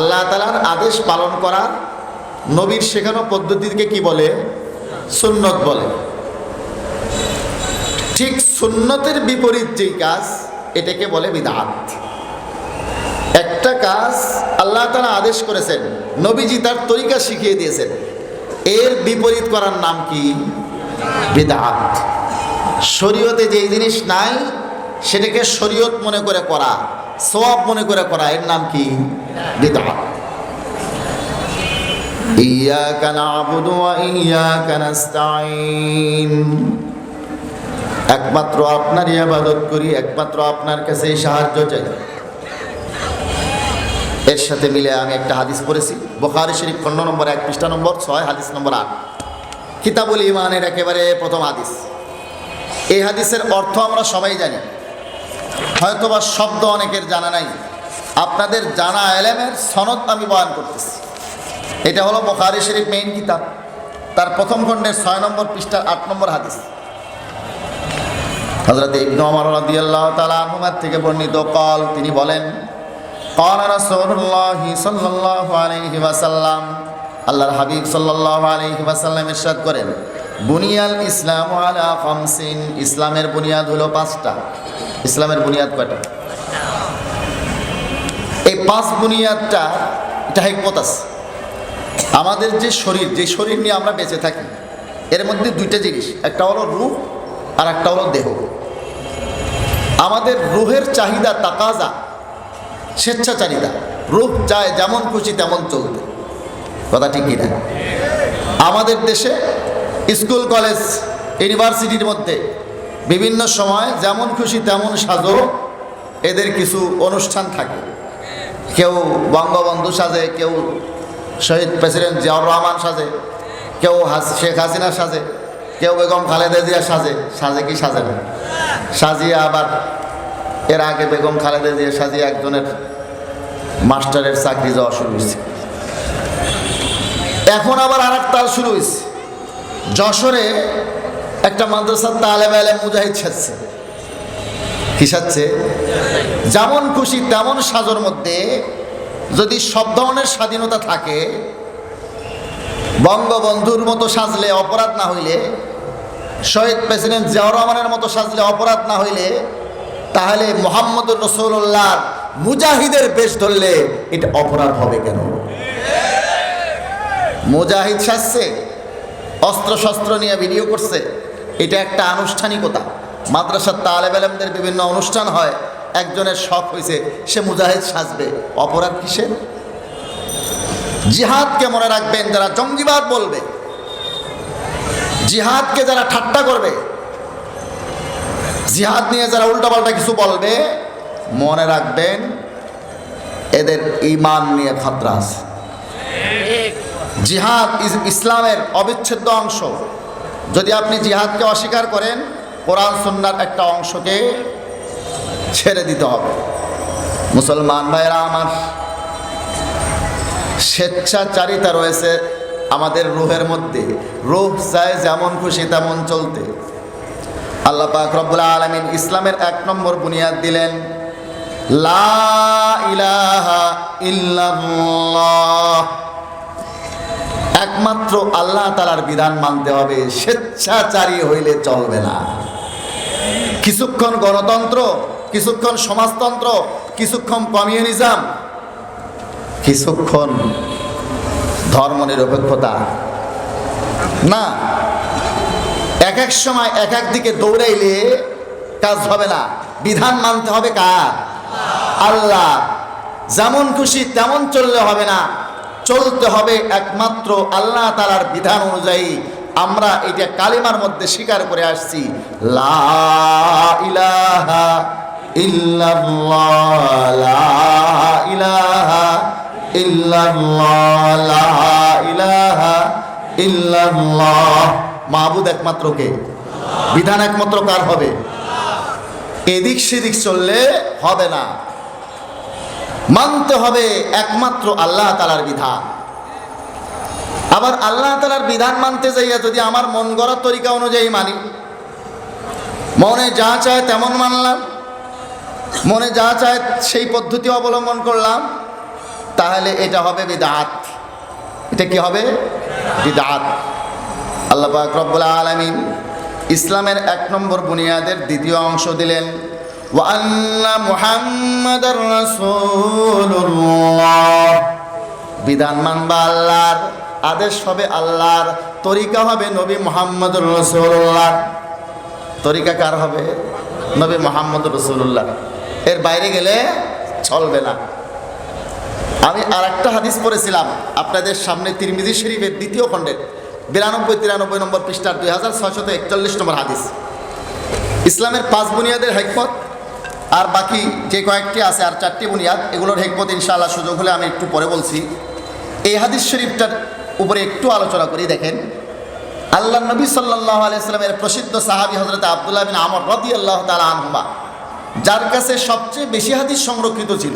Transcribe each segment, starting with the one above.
আল্লাহ তালার আদেশ পালন করা নবীর শেখানো পদ্ধতিকে কি বলে? সুন্নত বলে। ঠিক সুন্নতের বিপরীত যেই কাজ, এটাকে বলে বিদাত। একটা কাজ আল্লাহ তালা আদেশ করেছেন, নবীজি তার তরিকা শিখিয়ে দিয়েছেন। এর বিপরীত করার নাম কি? বিদাত। শরীয়তে যেই জিনিস নাই, সেটাকে শরীয়ত মনে করে করা। সোয়াব মনে করে করা, এর নাম কি? বিদআ। ইয়াকা নাবুদু ওয়া ইয়াকা নাস্তাইন একমাত্র আপনারই ইবাদত করি, একমাত্র আপনার কাছে সাহায্য চাই। এর সাথে মিলে আমি একটা হাদিস পড়েছি, বোখারি শরীফ খণ্ড নম্বর এক পৃষ্ঠা নম্বর, ছয় হাদিস নম্বর আট। কিতাবুল ইমানের একেবারে প্রথম হাদিস। এই হাদিসের অর্থ আমরা সবাই জানি। হয়তোবা শব্দ অনেকের জানা নাই আপনাদের জানা এলেমের সনদ আমি বয়ান করতেছি এটা হলো বোখারি শরীফ মেইন কিতাব তার প্রথম খণ্ডের ছয় নম্বর পৃষ্ঠার আট নম্বর হাদিস হজরত ইবনু ওমর রাদিয়াল্লাহু তাআলা আনহুমার থেকে বর্ণিত কল তিনি বলেন قال رسول الله صلى الله عليه وسلم আল্লাহর হাবিব সাল্লাল্লাহু আলাইহি ওয়াসাল্লাম ইরশাদ করেন বুনিয়াল ইসলাম আলা খামসিন। ইসলামের বুনিয়াদ হলো পাঁচটা। ইসলামের বুনিয়াদ কয়টা? এই পাঁচ বুনিয়াদটা, এটা হিকমত আছে। আমাদের যে শরীর যে শরীর নিয়ে আমরা বেঁচে থাকি, এর মধ্যে দুইটা জিনিস। একটা হলো রূহ আর একটা হলো দেহ। আমাদের রুহের চাহিদা তাকাজা, স্বেচ্ছাচারিতা। রূপ চায় যেমন খুশি তেমন চলতে কথা ঠিক কিনা? আমাদের দেশে স্কুল, কলেজ, ইউনিভার্সিটির মধ্যে বিভিন্ন সময় যেমন খুশি তেমন সাজো এদের কিছু অনুষ্ঠান থাকে। কেউ বঙ্গবন্ধু সাজে, কেউ শহীদ প্রেসিডেন্ট জিয়াউর রহমান সাজে, কেউ শেখ হাসিনা সাজে, কেউ বেগম খালেদা জিয়া সাজে। সাজে কি সাজে না? সাজিয়ে আবার এর আগে বেগম খালেদা জিয়া সাজিয়ে একজনের মাস্টারের চাকরি যাওয়া শুরু হয়েছে। এখন আবার আর তাল শুরু হয়েছে। যশোরে একটা মাদ্রাসার তালেব আলেম মুজাহিদ কি সাজছে? যেমন খুশি, তেমন সাজর মধ্যে যদি সব ধরনের স্বাধীনতা থাকে, বঙ্গবন্ধুর মতো সাজলে অপরাধ না হইলে, শহীদ প্রেসিডেন্ট জিয়াউর রহমানের মতো সাজলে অপরাধ না হইলে, তাহলে মোহাম্মদুর রসুল্লাহ মুজাহিদের বেশ ধরলে এটা অপরাধ হবে কেন? মুজাহিদ সাজছে? অস্ত্র শস্ত্র নিয়ে ভিডিও করছে। এটা একটা আনুষ্ঠানিকতা। মাদ্রাসার তালেব আলেমদের বিভিন্ন অনুষ্ঠান হয়। একজনের শখ হয়েছে সে মুজাহিদ সাজবে। অপরাধ কিসের? জিহাদকে মনে রাখবেন, যারা জঙ্গিবাদ বলবে। জিহাদকে যারা ঠাট্টা করবে। জিহাদ নিয়ে যারা উল্টাপাল্টা কিছু বলবে, মনে রাখবেন, এদের ইমান নিয়ে খাতরা আছে। জিহাদ ইস- ইসলামের অবিচ্ছেদ্য অংশ। যদি আপনি জিহাদকে অস্বীকার করেন, কোরআন সুন্নার একটা অংশকে ছেড়ে দিতে হবে। মুসলমান ভাইরা আমার, স্বেচ্ছাচারিতা রয়েছে আমাদের রুহের মধ্যে। রূহ চায় যেমন খুশি তেমন চলতে। আল্লাহ পাক রব্বুল আলমিন ইসলামের এক নম্বর বুনিয়াদ দিলেন, লা ইলাহা ইল্লাল্লাহ। একমাত্র আল্লাহ তালার বিধান মানতে হবে, স্বেচ্ছাচারী হইলে চলবে না। কিছুক্ষণ গণতন্ত্র, কিছুক্ষণ সমাজতন্ত্র, কিছুক্ষণ কমিউনিজম, কিছুক্ষণ ধর্ম নিরপেক্ষতা না, এক এক সময় এক এক দিকে দৌড়াইলে কাজ হবে না। বিধান মানতে হবে কার? আল্লাহ। যেমন খুশি তেমন চললে হবে না। চলতে হবে একমাত্র আল্লাহ তালার বিধান অনুযায়ী। আমরা এটা কালিমার মধ্যে স্বীকার করে আসছি। মাহবুদ একমাত্র কে? বিধান একমাত্র কার হবে? এদিক সেদিক চললে হবে না। মানতে হবে একমাত্র আল্লাহ তালার বিধান। আবার আল্লাহ তালার বিধান মানতে যাইয়া যদি আমার মন গড়ার তরিকা অনুযায়ী মানি, মনে যা চায় তেমন মানলাম, মনে যা চায় সেই পদ্ধতি অবলম্বন করলাম, তাহলে এটা হবে বিদাত। এটা কি হবে? বিদাত। আল্লাহ পাক রব্বুল আলামিন ইসলামের এক নম্বর বুনিয়াদের দ্বিতীয় অংশ দিলেন। ওয়ান্না মুহাম্মাদার রাসূলুল্লাহ বিধান মানবা আল্লাহর, আদেশ হবে আল্লাহর, তরিকা হবে নবী মোহাম্মদ রসুল্লাহ তরিকা কার হবে? নবী মোহাম্মদ রসুল্লাহ এর বাইরে গেলে চলবে না। আমি আর একটা হাদিস পড়েছিলাম, আপনাদের সামনে তিরমিজি শরীফের দ্বিতীয় খণ্ডের বিরানব্বই, তিরানব্বই নম্বর পৃষ্ঠার দুই হাজার ছয়শত একচল্লিশ নম্বর হাদিস। ইসলামের পাঁচ বুনিয়াদের হেকমত আর বাকি যে কয়েকটি আছে, আর চারটি বুনিয়াদ, এগুলোর হেকমত ইনশাআল্লাহ সুযোগ হলে আমি একটু পরে বলছি। এই হাদিস শরীফটার উপরে একটু আলোচনা করি, দেখেন। আল্লাহ নবী সাল্লাহ আলাইস্লামের প্রসিদ্ধ সাহাবি হজরত আবদুল্লাহ বিন আমর রদি আল্লাহ তালা আনহুমা, যার কাছে সবচেয়ে বেশি হাদিস সংরক্ষিত ছিল।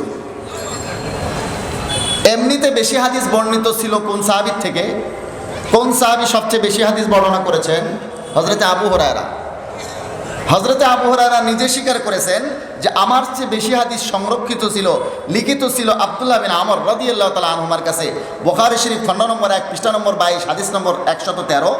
এমনিতে বেশি হাদিস বর্ণিত ছিল কোন সাহাবির থেকে? কোন সাহাবি সবচেয়ে বেশি হাদিস বর্ণনা করেছেন? হজরতে আবু হরায়রা। হজরতে আবু হরারা নিজে স্বীকার করেছেন যে আমার চেয়ে বেশি হাদিস সংরক্ষিত ছিল, লিখিত ছিল আবদুল্লাহ বিন আমর রদি আল্লাহ তালা আনহুমার কাছে। বোখারি শরীফ খণ্ড নম্বর এক, পৃষ্ঠা নম্বর বাইশ, হাদিস নম্বর একশত তেরো।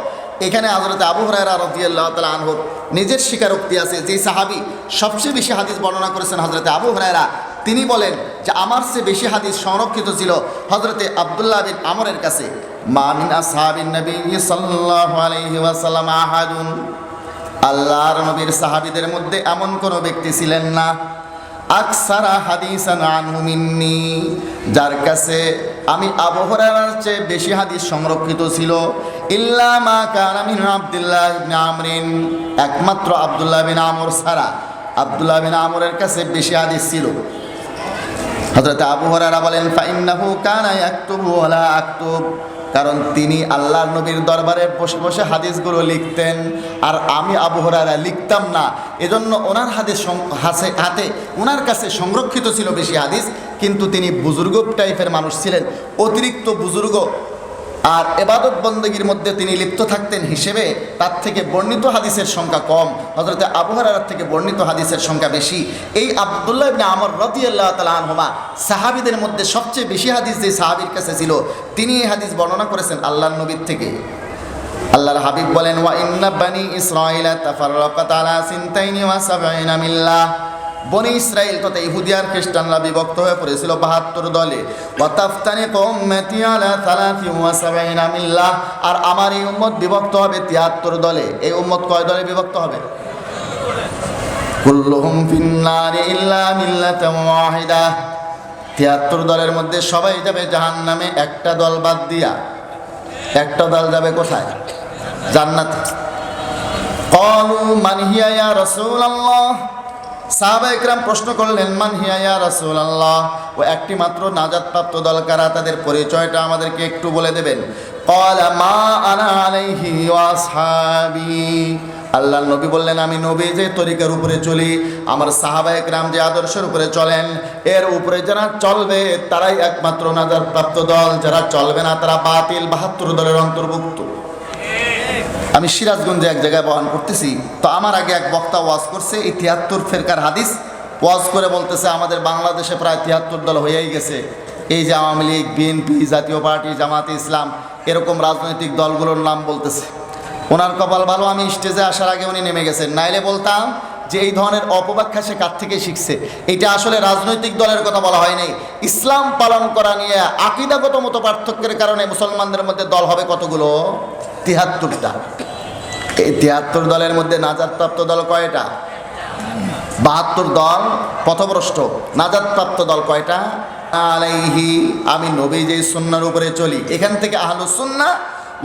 এখানে হজরতে আবু হরারা রদি আল্লাহ তালা আনহুর নিজের স্বীকারোক্তি আছে যে সাহাবি সবচেয়ে বেশি হাদিস বর্ণনা করেছেন হজরতে আবু হরারা তিনি বলেন যে আমার চেয়ে বেশি হাদিস সংরক্ষিত ছিল হজরতে আবদুল্লাহ বিন আমরের কাছে। মামিন আসহাবিন নবী সাল্লাল্লাহু আলাইহি ওয়াসাল্লাম আহাদুন। আল্লাহর নবীর সাহাবিদের মধ্যে এমন কোনো ব্যক্তি ছিলেন না। আকসারা হাদিসান আনহু মিন্নি, যার কাছে আমি আবহরার চেয়ে বেশি হাদিস সংরক্ষিত ছিল। ইল্লা মা কানা মিন আব্দুল্লাহ আমরিন, একমাত্র আব্দুল্লাহ বিন আমর ছাড়া আব্দুল্লাহ বিন আমরের কাছে বেশি হাদিস ছিল। হযরত আবু হুরায়রা বলেন ফাইন্নাহু কানা ইয়াকতুবু ওয়ালা আকতুব। কারণ তিনি আল্লাহ নবীর দরবারে বসে বসে হাদিসগুলো লিখতেন। আর আমি আবহরারা লিখতাম না। এজন্য ওনার হাদিস হাসে হাতে ওনার কাছে সংরক্ষিত ছিল বেশি হাদিস। কিন্তু তিনি বুজুর্গ টাইপের মানুষ ছিলেন। অতিরিক্ত বুজুর্গ আর এবাদত বন্দগীর মধ্যে তিনি লিপ্ত থাকতেন হিসেবে তার থেকে বর্ণিত হাদিসের সংখ্যা কম। হজরতে আবহাওয়ার থেকে বর্ণিত হাদিসের সংখ্যা বেশি। এই আবদুল্লাহ ইবনে আমর রতি আল্লাহ তালা আনহমা সাহাবিদের মধ্যে সবচেয়ে বেশি হাদিস যে সাহাবির কাছে ছিল, তিনি এই হাদিস বর্ণনা করেছেন আল্লাহর নবীর থেকে। আল্লাহর হাবিব বলেন, ওয়া ইন্না বানি ইসরাইলা তাফাররাকাত আলা সিনতাইনি ওয়া সাবঈনা মিল্লাহ। বনি ইসরাইল তথা ইহুদিয়ার খ্রিস্টানরা বিভক্ত হয়ে পড়েছিল বাহাত্তর দলে। আর আমার এই উম্মত বিভক্ত হবে তিয়াত্তর দলে। এই উম্মত কয় দলে বিভক্ত হবে? ইল্লা তিয়াত্তর দলের মধ্যে সবাই যাবে জাহান্নামে, একটা দল বাদ দিয়া। একটা দল যাবে কোথায়? জান্নাতে। কলু মান হিয়া ইয়া সাহাবা ইকরাম প্রশ্ন করলেন, মান হিয়া রাসুল আল্লাহ ও একটি মাত্র নাজাদপ্রাপ্ত দল কারা? তাদের পরিচয়টা আমাদেরকে একটু বলে দেবেন। আল্লাহ নবী বললেন, আমি নবী যে তরিকার উপরে চলি, আমার সাহাবা একরাম যে আদর্শের উপরে চলেন, এর উপরে যারা চলবে, তারাই একমাত্র নাজার প্রাপ্ত দল। যারা চলবে না, তারা বাতিল বাহাত্তর দলের অন্তর্ভুক্ত। আমি সিরাজগঞ্জে এক জায়গায় বহন করতেছি। তো আমার আগে এক বক্তা ওয়াজ করছে, এই তিয়াত্তর ফেরকার হাদিস ওয়াজ করে বলতেছে, আমাদের বাংলাদেশে প্রায় তিয়াত্তর দল হয়েই গেছে। এই যে আওয়ামী লীগ, বিএনপি, জাতীয় পার্টি, জামাতে ইসলাম, এরকম রাজনৈতিক দলগুলোর নাম বলতেছে। ওনার কপাল ভালো, আমি স্টেজে আসার আগে উনি নেমে গেছেন। নাইলে বলতাম যে এই ধরনের অপব্যাখ্যা সে কার থেকে শিখছে? এটা আসলে রাজনৈতিক দলের কথা বলা হয়নি ইসলাম পালন করা নিয়ে আকিদাগত মতো পার্থক্যের কারণে মুসলমানদের মধ্যে দল হবে কতগুলো? তিহাত্তরটা এই তিয়াত্তর দলের মধ্যে নাজাদপ্রাপ্ত দল কয়টা? বাহাত্তর দল পথভ্রষ্ট। নাজাদপ্রাপ্ত দল কয়টা? আলাইহি, আমি নবী যে সুন্নার উপরে চলি, এখান থেকে আহলুসুন্না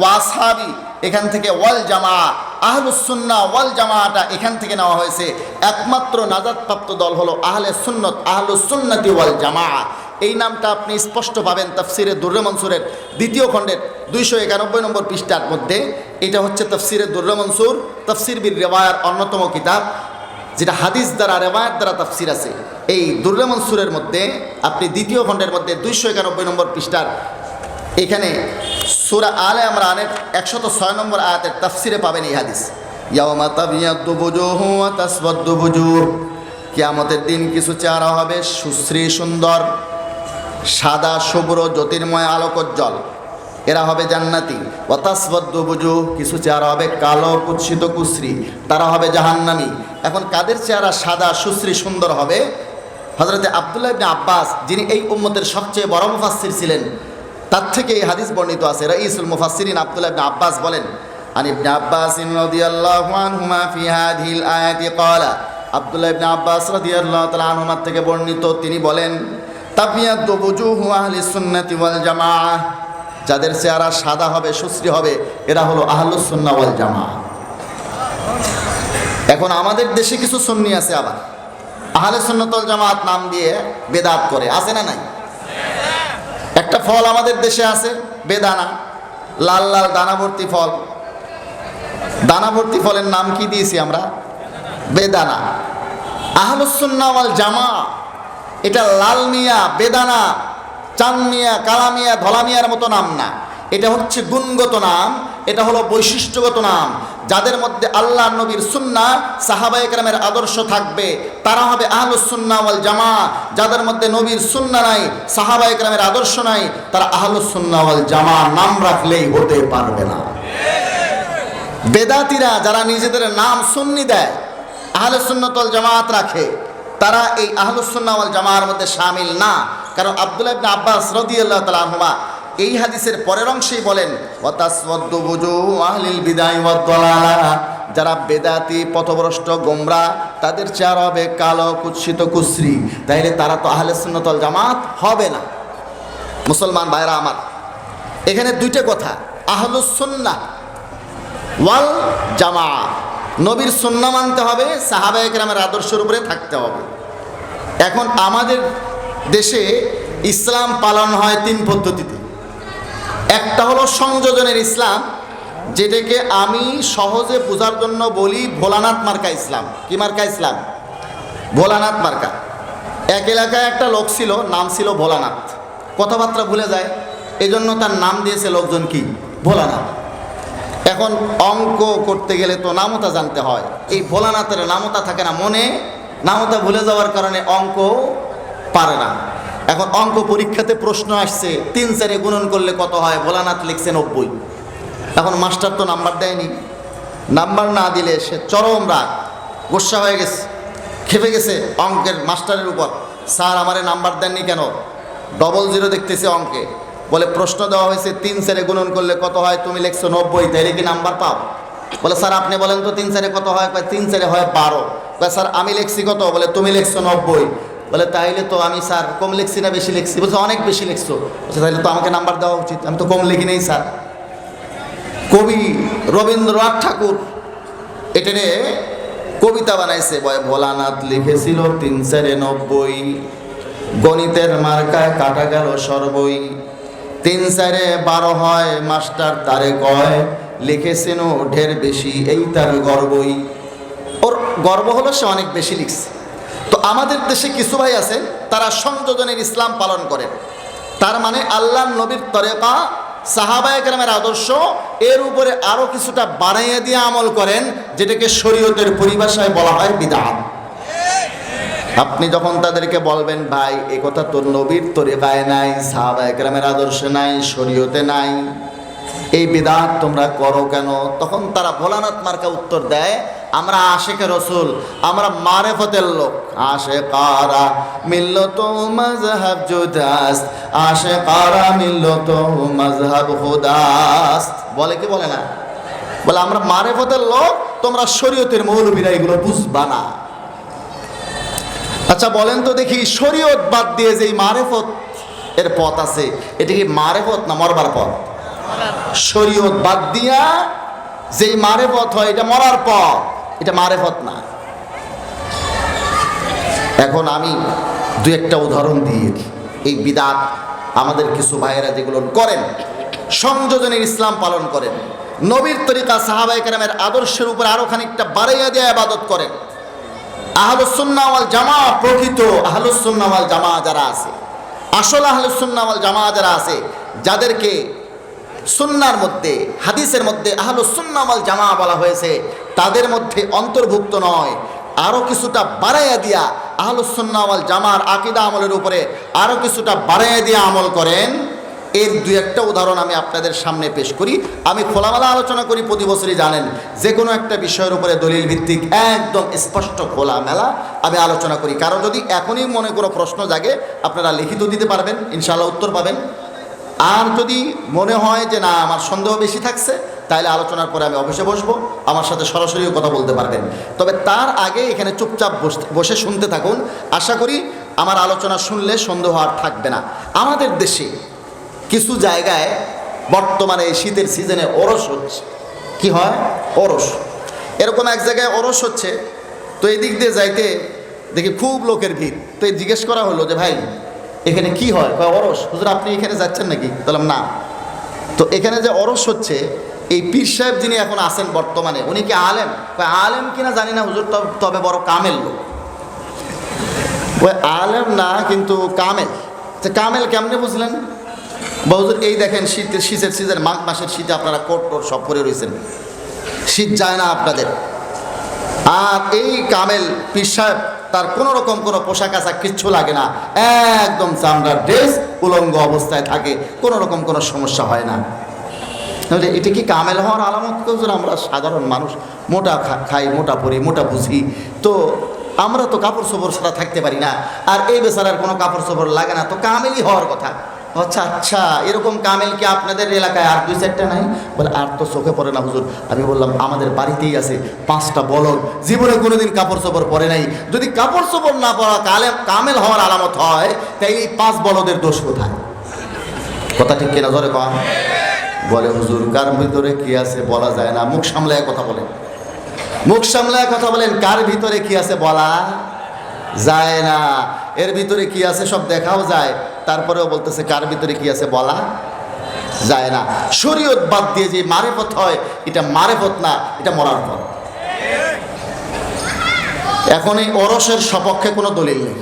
ওয়াসাবি এখান থেকে ওয়াল জামা। আহলুসুন্না ওয়াল জামাটা এখান থেকে নেওয়া হয়েছে। একমাত্র নাজাদপ্রাপ্ত দল হলো আহলে সুন্নত আহলুসুন্নতি ওয়াল জামা। এই নামটা আপনি স্পষ্ট পাবেন তফসিরে দুর্রে মনসুরের দ্বিতীয় খণ্ডের দুইশো একানব্বই নম্বর পৃষ্ঠার মধ্যে। এটা হচ্ছে তফসিরে দুর্রে মনসুর, তফসির বীর রেওয়ায়ার অন্যতম কিতাব, যেটা হাদিস দ্বারা, রেওয়ায়াত দ্বারা তফসির আছে। এই দুর্রে মনসুরের মধ্যে আপনি দ্বিতীয় খণ্ডের মধ্যে দুইশো একানব্বই নম্বর পৃষ্ঠার, এখানে সুরা আলে আমরানের একশত ছয় নম্বর আয়াতের তফসিরে পাবেন এই হাদিস। বুজুহ কিয়ামতের দিন কিছু চেহারা হবে, সুশ্রী সুন্দর। সাদা শুভ্র জ্যোতির্ময় আলোকোজ্জ্বল এরা হবে জান্নাতি অতাসবদ্ধ বুজু কিছু চেহারা হবে কালো কুৎসিত কুশ্রী তারা হবে জাহান্নামি এখন কাদের চেহারা সাদা সুশ্রী সুন্দর হবে হজরতে আবদুল্লাহ ইবনে আব্বাস যিনি এই উম্মতের সবচেয়ে বড় মুফাসসির ছিলেন তার থেকে এই হাদিস বর্ণিত আছে রাইসুল মুফাসসিরিন আবদুল্লাহ ইবনে আব্বাস বলেন عن ابن عباس رضي الله عنهما في هذه الآية قال আব্দুল্লাহ ইবনে আব্বাস রাদিয়াল্লাহু তাআলা আনহুমা থেকে বর্ণিত তিনি বলেন জামাআহ যাদের চেহারা সাদা হবে, সুশ্রী হবে, এরা হলো আহলুস সুন্নাহ ওয়াল জামাআহ এখন আমাদের দেশে কিছু সুন্নি আছে আবার। আহলে সুন্নতল জামাত নাম দিয়ে বেদাত করে। আছে না নাই? একটা ফল আমাদের দেশে আছে, বেদানা। লাল লাল দানাভর্তি ফল। দানাভর্তি ফলের নাম কি দিয়েছি আমরা? বেদানা। আহলুসুন্না ওয়াল জামা এটা লাল মিয়া, বেদানা, চান মিয়া, কালা মিয়া, ধলা মিয়ার মতো নাম না। এটা হচ্ছে গুণগত নাম, এটা হলো বৈশিষ্ট্যগত নাম। যাদের মধ্যে আল্লাহ নবীর সুন্না সাহাবা একরামের আদর্শ থাকবে, তারা হবে আহলুসুন্না ওয়াল জামা যাদের মধ্যে নবীর সুন্না নাই সাহাবা একরামের আদর্শ নাই, তারা আহলুসুন্না ওয়াল জামা নাম রাখলেই হতে পারবে না। বেদাতিরা যারা নিজেদের নাম সুন্নি দেয় আহলে সুন্নতল জামাত রাখে তারা এই আহলুসুন্না ওয়াল জামার মধ্যে সামিল না। কারণ আব্দুল্লাহ ইবনে আব্বাস রাদিয়াল্লাহু তাআলা আনহুমা এই হাদিসের পরের অংশেই বলেন যারা বেদাতি, পথভ্রষ্ট, গোমরা, তাদের চেহারা হবে কালো, কুৎসিত কুশ্রী তাইলে তারা তো আহলে সুন্নতল জামাত হবে না। মুসলমান ভাইরা আমার, এখানে দুইটা কথা আহলুস সুন্নাহ ওয়াল জামা নবীর সুন্না মানতে হবে সাহাবা একরামের আদর্শের উপরে থাকতে হবে। এখন আমাদের দেশে ইসলাম পালন হয় তিন পদ্ধতিতে। একটা হলো সংযোজনের ইসলাম, যেটাকে আমি সহজে বোঝার জন্য বলি ভোলানাথ মার্কা ইসলাম। কি মার্কা ইসলাম? ভোলানাথ মার্কা। এক এলাকায় একটা লোক ছিল, নাম ছিল ভোলানাথ। কথাবার্তা ভুলে যায়, এজন্য তার নাম দিয়েছে লোকজন কি? ভোলানাথ। এখন অঙ্ক করতে গেলে তো নামতা জানতে হয়। এই ভোলানাথের নামতা থাকে না মনে, নামতা ভুলে যাওয়ার কারণে অঙ্ক পারে না। এখন অঙ্ক পরীক্ষাতে প্রশ্ন আসছে, তিন চারে গুণন করলে কত হয়? ভোলানাথ লিখছে নব্বই। এখন মাস্টার তো নাম্বার দেয়নি। নাম্বার না দিলে সে চরম রাগ, গোসা হয়ে গেছে, খেপে গেছে অঙ্কের মাস্টারের উপর। স্যার আমারে নাম্বার দেননি কেন? ডবল জিরো দেখতেছে অঙ্কে। বলে প্রশ্ন দেওয়া হয়েছে, তিন চারে গুণন করলে কত হয়? তুমি লিখছো নব্বই, তাইলে কি নাম্বার পাও? বলে, স্যার, আপনি বলেন তো তিন চারে কত হয়? তিন চারে হয় বারো। স্যার, আমি লিখছি কত? বলে, তুমি লিখছো নব্বই। বলে, তাইলে তো আমি, স্যার, কম লিখছি না বেশি লিখছি? বলছে, অনেক বেশি লিখছো। বলছে, তাইলে তো আমাকে নাম্বার দেওয়া উচিত, আমি তো কম লিখি নেই, স্যার। কবি রবীন্দ্রনাথ ঠাকুর এটারে কবিতা বানাইছে, বয়, ভোলানাথ লিখেছিল তিন চারে নব্বই। গণিতের মার্কায় কাটা গেল সর্বই। তিন চারে বারো হয়, মাস্টার তারে কয় লিখেছেন ঢের বেশি, এই তার গর্বই। ওর গর্ব হলো সে অনেক বেশি লিখছে। তো আমাদের দেশে কিছু ভাই আছে, তারা সংযোজনের ইসলাম পালন করেন। তার মানে আল্লাহ নবীর তরেকা, সাহাবায় গ্রামের আদর্শ, এর উপরে আরও কিছুটা বাড়াইয়া দিয়ে আমল করেন, যেটাকে শরীয়তের পরিভাষায় বলা হয় বিধান আপনি যখন তাদেরকে বলবেন, ভাই, এ কথা তোর নবীর তরিকায় নাই সাহাবায় গ্রামের আদর্শে নাই, শরীয়তে নাই, এই বিদাত তোমরা করো কেন? তখন তারা ভোলানাথ মার্কা উত্তর দেয়, আমরা আশেকে রসুল, আমরা মারেফতের লোক। আশে কারা মিলল তো মজহাব জুদাস্ত আশে কারা মিলল তো মজহাব হুদাস্ত। বলে কি বলে না? বলে, আমরা মারেফতের লোক, তোমরা শরীয়তের মৌলবীরা এগুলো বুঝবা না। আচ্ছা বলেন তো দেখি, শরীয়ত বাদ দিয়ে যেই মারেফত, এর পথ আছে। এটা কি মারেফত না মরবার পথ? শরীয়ত বাদ দিয়া যেই মারেফত হয়, এটা মরার পথ। এটা মারেফত না। এখন আমি দু একটা উদাহরণ দিয়ে। এই বিদাত আমাদের কিছু ভাইয়েরা যেগুলো করেন, সংযোজনের ইসলাম পালন করেন, নবীর তরিকা সাহাবাই কেরামের আদর্শের উপর আরও খানিকটা বাড়াইয়া দিয়ে আবাদত করেন। আহলুসুন্নাওয়াল জামা প্রকৃত আহলুসুন্নাওয়াল জামা যারা আছে। আসল আহলুসুন্নাওয়াল জামা যারা আছে, যাদেরকে সুন্নার মধ্যে, হাদিসের মধ্যে আহলুসুন্নাওয়াল জামা বলা হয়েছে, তাদের মধ্যে অন্তর্ভুক্ত নয়। আরও কিছুটা বাড়াইয়া দিয়া আহলুসন্নাওয়াল জামার আকিদা আমলের উপরে আরও কিছুটা বাড়িয়ে দিয়া আমল করেন। এর দু একটা উদাহরণ আমি আপনাদের সামনে পেশ করি। আমি খোলামেলা আলোচনা করি, প্রতি বছরই জানেন, যে কোনো একটা বিষয়ের উপরে দলিল ভিত্তিক একদম স্পষ্ট খোলামেলা আমি আলোচনা করি। কারণ যদি এখনই মনে কোনো প্রশ্ন জাগে, আপনারা লিখিত দিতে পারবেন ইনশাল্লাহ উত্তর পাবেন। আর যদি মনে হয় যে না, আমার সন্দেহ বেশি থাকছে, তাহলে আলোচনার পরে আমি অফিসে বসবো, আমার সাথে সরাসরিও কথা বলতে পারবেন। তবে তার আগে এখানে চুপচাপ বসে শুনতে থাকুন। আশা করি আমার আলোচনা শুনলে সন্দেহ আর থাকবে না। আমাদের দেশে কিছু জায়গায় বর্তমানে এই শীতের সিজনে ওরস হচ্ছে। কি হয়? ওরস। এরকম এক জায়গায় ওরস হচ্ছে, তো এই দিক দিয়ে যাইতে দেখি খুব লোকের ভিড়। তো এই জিজ্ঞেস করা হলো যে, ভাই, এখানে কি হয়? কয়, ওরস। হুজুর, আপনি এখানে যাচ্ছেন নাকি? বললাম, না। তো এখানে যে অরস হচ্ছে, এই পীর সাহেব যিনি এখন আছেন বর্তমানে, উনি কি আলেম? আলেম কিনা জানি না হুজুর, তব- বড় কামেল লোক। ওই আলেম না, কিন্তু কামেল। কামেল কেমনে বুঝলেন? বা হুজুর এই দেখেন শীতের শীতের সিজন মাঘ মাসের শীতে আপনারা কোট টোট সব পরে রয়েছেন। শীত যায় না আপনাদের। আর এই কামেল পীর সাহেব, তার কোনো রকম কোনো পোশাক আশাক কিচ্ছু লাগে না। একদম চামড়ার ড্রেস উলঙ্গ অবস্থায় থাকে, কোনো রকম কোনো সমস্যা হয় না। তাহলে এটা কি কামেল হওয়ার আলামত? কেউ আমরা সাধারণ মানুষ, মোটা খাই, মোটা পরি, মোটা বুঝি, তো আমরা তো কাপড় চোপড় ছাড়া থাকতে পারি না। আর এই বেচারার কোনো কাপড় চোপড় লাগে না, তো কামেলই হওয়ার কথা। আচ্ছা আচ্ছা এরকম কামেল কি আপনাদের এলাকায়? আর দুই চারটা নাই? বলে, আর তো চোখে পড়ে না, হুজুর। আমি বললাম, আমাদের বাড়িতেই আছে পাঁচটা বলদ। জীবনে কোনোদিন কাপড় চোপড় পরে নাই। যদি কাপড় চোপড় না পরা কালে কামেল হওয়ার আলামত হয়, তাই এই পাঁচ বলদের দোষ কোথায়? কথা ঠিক কিনা ধরে কম বলে, হুজুর, কার ভিতরে কি আছে বলা যায় না। মুখ সামলায় কথা বলেন। মুখ সামলায় কথা বলেন, কার ভিতরে কি আছে বলা যায় না। এর ভিতরে কি আছে? সব দেখাও যায়। তারপরেও বলতেছে, কার ভিতরে কি আছে বলা যায় না। শরীয়ত বাদ দিয়ে যে মারেফত হয়, এটা মারেফত না, এটা মরার পথ। এখন এই অরসের সপক্ষে কোনো দলিল নেই।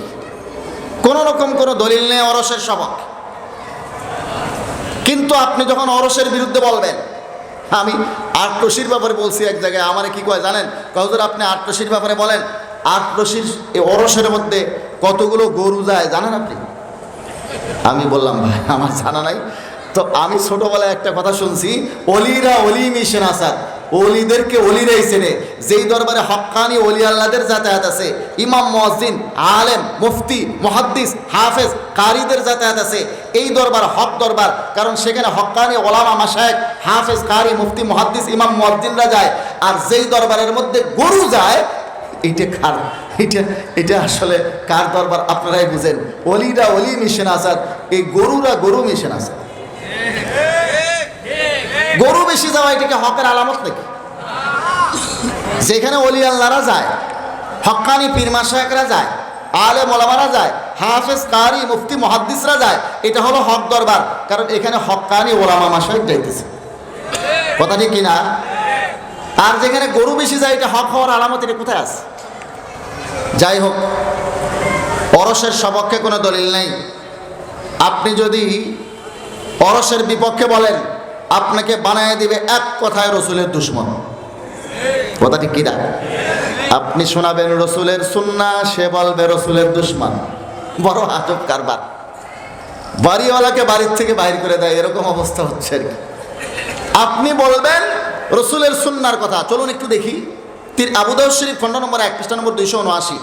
কোনো রকম কোনো দলিল নেই অরসের সপক্ষে। কিন্তু আপনি যখন অরসের বিরুদ্ধে বলবেন, আমি আটরশির ব্যাপারে বলছি এক জায়গায়, আমারে কি কয় জানেন? কতদূর আপনি আটরশির ব্যাপারে বলেন। আটরশির এই অরসের মধ্যে কতগুলো গরু যায়, জানেন আপনি? আমি বললাম, ভাই, আমার জানা নাই। তো আমি ছোটবেলায় একটা কথা শুনছি, অলিরা অলি মিশন আসাদ। অলিদেরকে অলিরাই চেনে। যেই দরবারে হক্কানি অলি আল্লাদের যাতায়াত আছে, ইমাম মসজিদ আলেম, মুফতি, মহাদ্দিস, হাফেজ, কারিদের যাতায়াত আছে, এই দরবার হক দরবার। কারণ সেখানে হক্কানি ওলামা মাসায়েক হাফেজ, কারি, মুফতি, মহাদ্দিস, ইমাম মসজিদরা যায়। আর যেই দরবারের মধ্যে গরু যায় এইটা কার? এটা এটা আসলে কার দরবার? আপনারাই বুঝেন। অলিরা অলি মিশন আসাদ এই গরুরা গরু মিশন আসাদ গরু বেশি যাওয়া এটাকে হকের আলামত নাকি? যেখানে অলি আল্লাহরা যায়, হকানি পীর মাসায়করা যায় আলে মোলামারা যায়, হাফেজ, কারি, মুফতি, মহাদ্দিসরা যায়, এটা হলো হক দরবার। কারণ এখানে হক্কানি ওলামা মাসায়ক যাইতেছে। কথা ঠিক কিনা? আর যেখানে গরু বেশি যায়, এটা হক হওয়ার আলামত এটা কোথায় আছে? যাই হোক পরশের সপক্ষে কোনো দলিল নেই। আপনি যদি পরশের বিপক্ষে বলেন, আপনাকে বানায় দিবে এক কথায় রসুলের দুশ্মন। কথাটি কিনা আপনি শোনাবেন, রসুলের সুন্না, সে বলবে রসুলের দুশ্মন। বড় আজব কারবার। বাড়িওয়ালাকে বাড়ির থেকে বাইর করে দেয়, এরকম অবস্থা হচ্ছে আপনি বলবেন রসুলের সুন্নার কথা। চলুন একটু দেখি। তীর আবুদাউ শরীফ খন্ড নম্বর এক, পৃষ্ঠা নম্বর দুইশো উনআশি।